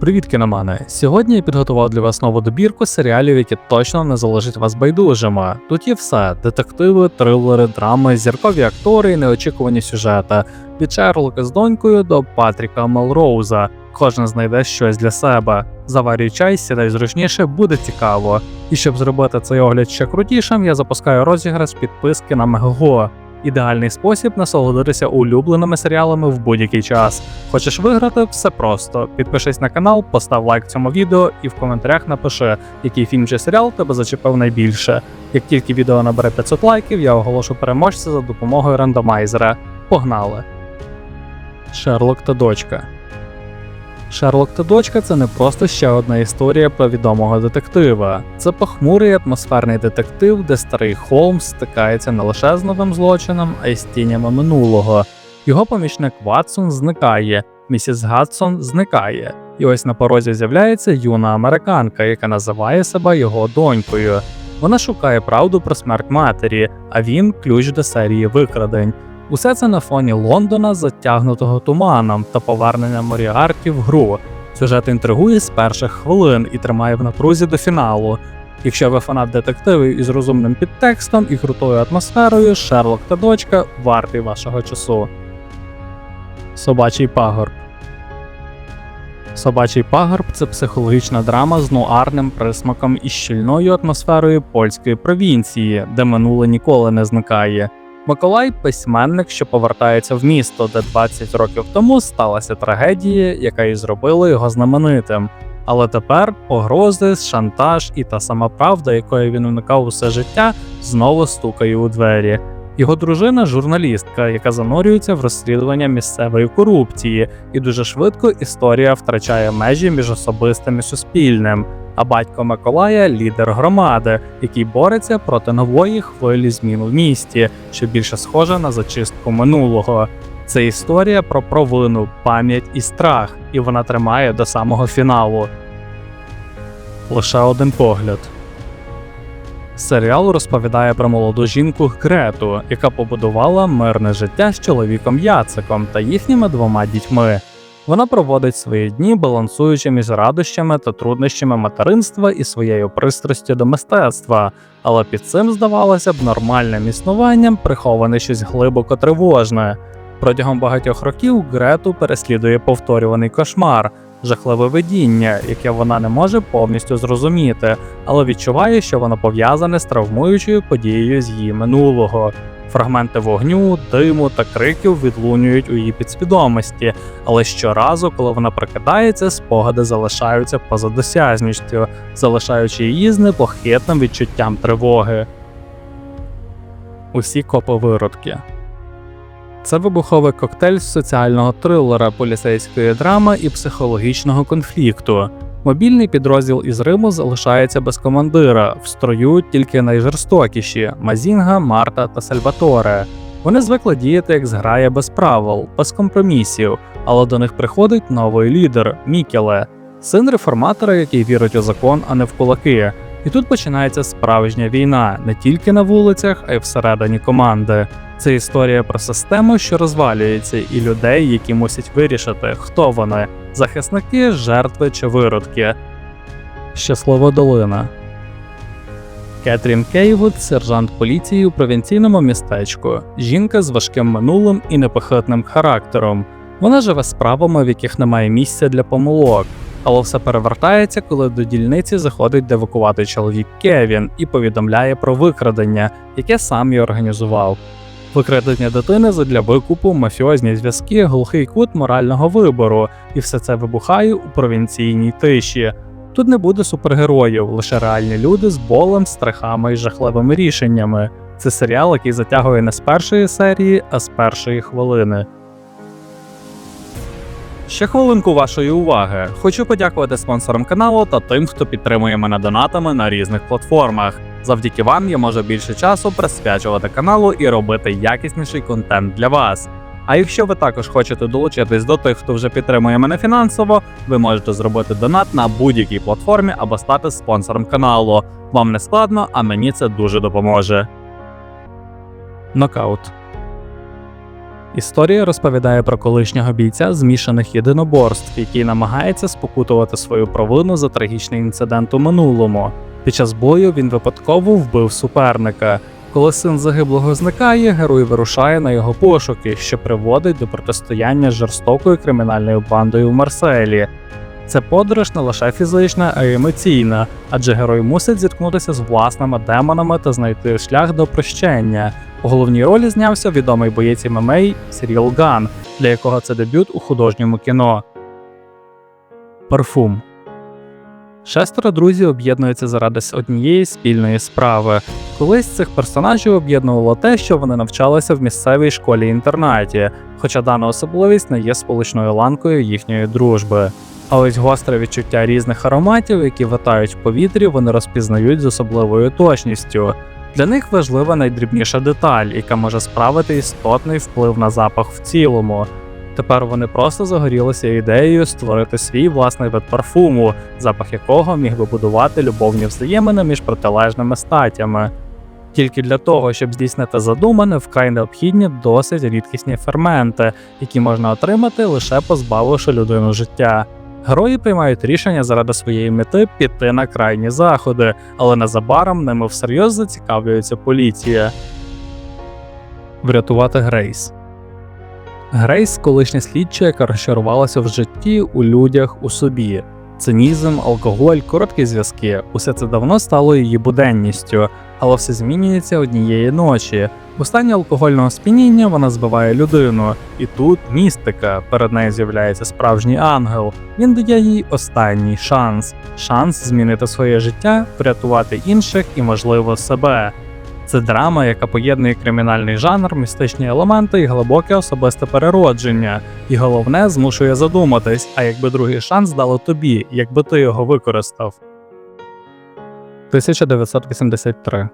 Привіт, кіномани! Сьогодні я підготував для вас нову добірку серіалів, які точно не залишать вас байдужими. Тут є все: детективи, трилери, драми, зіркові актори і неочікувані сюжети. Від Шерлока з донькою до Патріка Мелроуза. Кожен знайде щось для себе. Заварюй чай, сідай зручніше, буде цікаво. І щоб зробити цей огляд ще крутішим, я запускаю розіграш підписки на Мегаго. Ідеальний спосіб насолодитися улюбленими серіалами в будь-який час. Хочеш виграти? Все просто. Підпишись на канал, постав лайк цьому відео і в коментарях напиши, який фільм чи серіал тебе зачепив найбільше. Як тільки відео набере 500 лайків, я оголошу переможця за допомогою рандомайзера. Погнали! Шерлок та дочка. Шерлок та дочка це не просто ще одна історія про відомого детектива. Це похмурий атмосферний детектив, де старий Холмс стикається не лише з новим злочином, а й з тінями минулого. Його помічник Ватсон зникає, місіс Гадсон зникає. І ось на порозі з'являється юна американка, яка називає себе його донькою. Вона шукає правду про смерть матері, а він ключ до серії викрадень. Усе це на фоні Лондона, затягнутого туманом та повернення Моріарті в гру. Сюжет інтригує з перших хвилин і тримає в напрузі до фіналу. Якщо ви фанат детективів із розумним підтекстом і крутою атмосферою, Шерлок та дочка вартий вашого часу. Собачий пагорб. Собачий пагорб це психологічна драма з нуарним присмаком і щільною атмосферою польської провінції, де минуле ніколи не зникає. Миколай письменник, що повертається в місто, де 20 років тому сталася трагедія, яка і зробила його знаменитим. Але тепер погрози, шантаж і та сама правда, якої він уникав усе життя, знову стукає у двері. Його дружина журналістка, яка занурюється в розслідування місцевої корупції, і дуже швидко історія втрачає межі між особистим і суспільним. А батько Миколая лідер громади, який бореться проти нової хвилі змін у місті, що більше схожа на зачистку минулого. Це історія про провину, пам'ять і страх, і вона тримає до самого фіналу. Лише один погляд. Серіал розповідає про молоду жінку Грету, яка побудувала мирне життя з чоловіком Яциком та їхніми двома дітьми. Вона проводить свої дні, балансуючи між радощами та труднощами материнства і своєю пристрастю до мистецтва, але під цим, здавалося б, нормальним існуванням приховане щось глибоко тривожне. Протягом багатьох років Грету переслідує повторюваний кошмар, жахливе видіння, яке вона не може повністю зрозуміти, але відчуває, що воно пов'язане з травмуючою подією з її минулого. Фрагменти вогню, диму та криків відлунюють у її підсвідомості, але щоразу, коли вона прокидається, спогади залишаються поза досяжністю, залишаючи її з непохитним відчуттям тривоги. Усі коповиродки. Це вибуховий коктейль з соціального трилера, поліцейської драми і психологічного конфлікту. Мобільний підрозділ із Риму залишається без командира, в строю тільки найжорстокіші Мазінга, Марта та Сальваторе. Вони звикли діяти як зграя без правил, без компромісів, але до них приходить новий лідер Мікеле, син реформатора, який вірить у закон, а не в кулаки. І тут починається справжня війна не тільки на вулицях, а й всередині команди. Це історія про систему, що розвалюється, і людей, які мусять вирішити, хто вони захисники, жертви чи виродки. Щаслива долина. Кетрін Кейвуд, сержант поліції у провінційному містечку, жінка з важким минулим і непохитним характером. Вона живе справами, в яких немає місця для помилок. Але все перевертається, коли до дільниці заходить девакувати чоловік Кевін і повідомляє про викрадення, яке сам і організував. Викрадення дитини задля викупу, мафіозні зв'язки, глухий кут морального вибору, і все це вибухає у провінційній тиші. Тут не буде супергероїв, лише реальні люди з болем, страхами і жахливими рішеннями. Це серіал, який затягує не з першої серії, а з першої хвилини. Ще хвилинку вашої уваги. Хочу подякувати спонсорам каналу та тим, хто підтримує мене донатами на різних платформах. Завдяки вам я можу більше часу присвячувати каналу і робити якісніший контент для вас. А якщо ви також хочете долучитись до тих, хто вже підтримує мене фінансово, ви можете зробити донат на будь-якій платформі або стати спонсором каналу. Вам не складно, а мені це дуже допоможе. Нокаут. Історія розповідає про колишнього бійця змішаних єдиноборств, який намагається спокутувати свою провину за трагічний інцидент у минулому. Під час бою він випадково вбив суперника. Коли син загиблого зникає, герой вирушає на його пошуки, що приводить до протистояння з жорстокою кримінальною бандою в Марселі. Це подорож не лише фізична, а й емоційна, адже герой мусить зіткнутися з власними демонами та знайти шлях до прощення. У головній ролі знявся відомий боєць ММА Сіріл Ган, для якого це дебют у художньому кіно. Парфум Шестеро друзів об'єднуються заради однієї спільної справи. Колись цих персонажів об'єднувало те, що вони навчалися в місцевій школі-інтернаті, хоча дана особливість не є сполучною ланкою їхньої дружби. А ось гостре відчуття різних ароматів, які витають в повітрі, вони розпізнають з особливою точністю. Для них важлива найдрібніша деталь, яка може справити істотний вплив на запах в цілому. Тепер вони просто загорілися ідеєю створити свій власний вид парфуму, запах якого міг би будувати любовні взаємини між протилежними статтями. Тільки для того, щоб здійснити задумане, вкрай необхідні досить рідкісні ферменти, які можна отримати лише позбавивши людину життя. Герої приймають рішення заради своєї мети піти на крайні заходи, але незабаром ними всерйоз зацікавлюється поліція. Врятувати Грейс. Грейс колишня слідча, яка розчарувалася в житті, у людях, у собі. Цинізм, алкоголь, короткі зв'язки усе це давно стало її буденністю, але все змінюється однієї ночі. В стані алкогольного сп'яніння вона збиває людину, і тут містика. Перед нею з'являється справжній ангел. Він дає їй останній шанс шанс змінити своє життя, врятувати інших і, можливо, себе. Це драма, яка поєднує кримінальний жанр, містичні елементи і глибоке особисте переродження. І головне змушує задуматись, а якби другий шанс дало тобі, якби ти його використав. 1983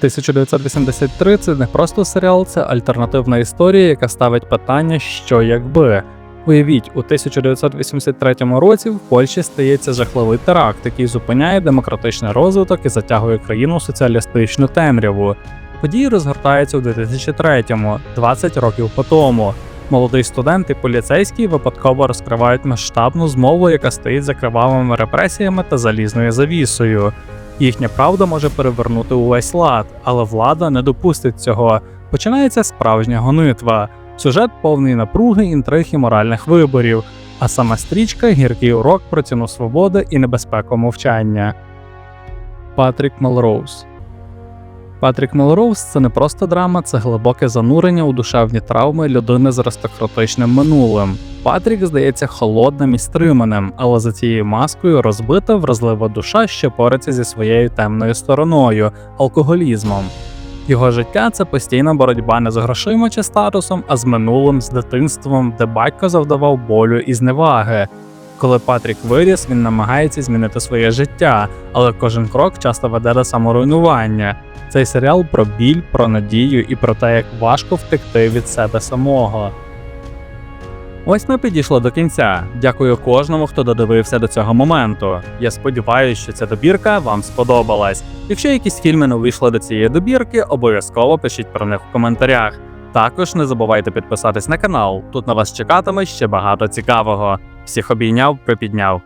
1983 це не просто серіал, це альтернативна історія, яка ставить питання, що якби. Уявіть, у 1983 році в Польщі стається жахливий теракт, який зупиняє демократичний розвиток і затягує країну у соціалістичну темряву. Події розгортаються у 2003-му, 20 років по тому. Молодий студент і поліцейський випадково розкривають масштабну змову, яка стоїть за кривавими репресіями та залізною завісою. Їхня правда може перевернути увесь лад, але влада не допустить цього. Починається справжня гонитва. Сюжет повний напруги, інтриг і моральних виборів, а сама стрічка гіркий урок про ціну свободи і небезпеку мовчання. Патрік Мелроуз Патрік Мелроуз це не просто драма, це глибоке занурення у душевні травми людини з аристократичним минулим. Патрік здається холодним і стриманим, але за цією маскою розбита вразлива душа, що бореться зі своєю темною стороною алкоголізмом. Його життя це постійна боротьба не з грошима чи статусом, а з минулим, з дитинством, де батько завдавав болю і зневаги. Коли Патрік виріс, він намагається змінити своє життя, але кожен крок часто веде до саморуйнування. Цей серіал про біль, про надію і про те, як важко втекти від себе самого. Ось ми підійшли до кінця. Дякую кожному, хто додивився до цього моменту. Я сподіваюся, що ця добірка вам сподобалась. Якщо якісь фільми не вийшли до цієї добірки, обов'язково пишіть про них в коментарях. Також не забувайте підписатись на канал. Тут на вас чекатиме ще багато цікавого. Всіх обійняв, припідняв.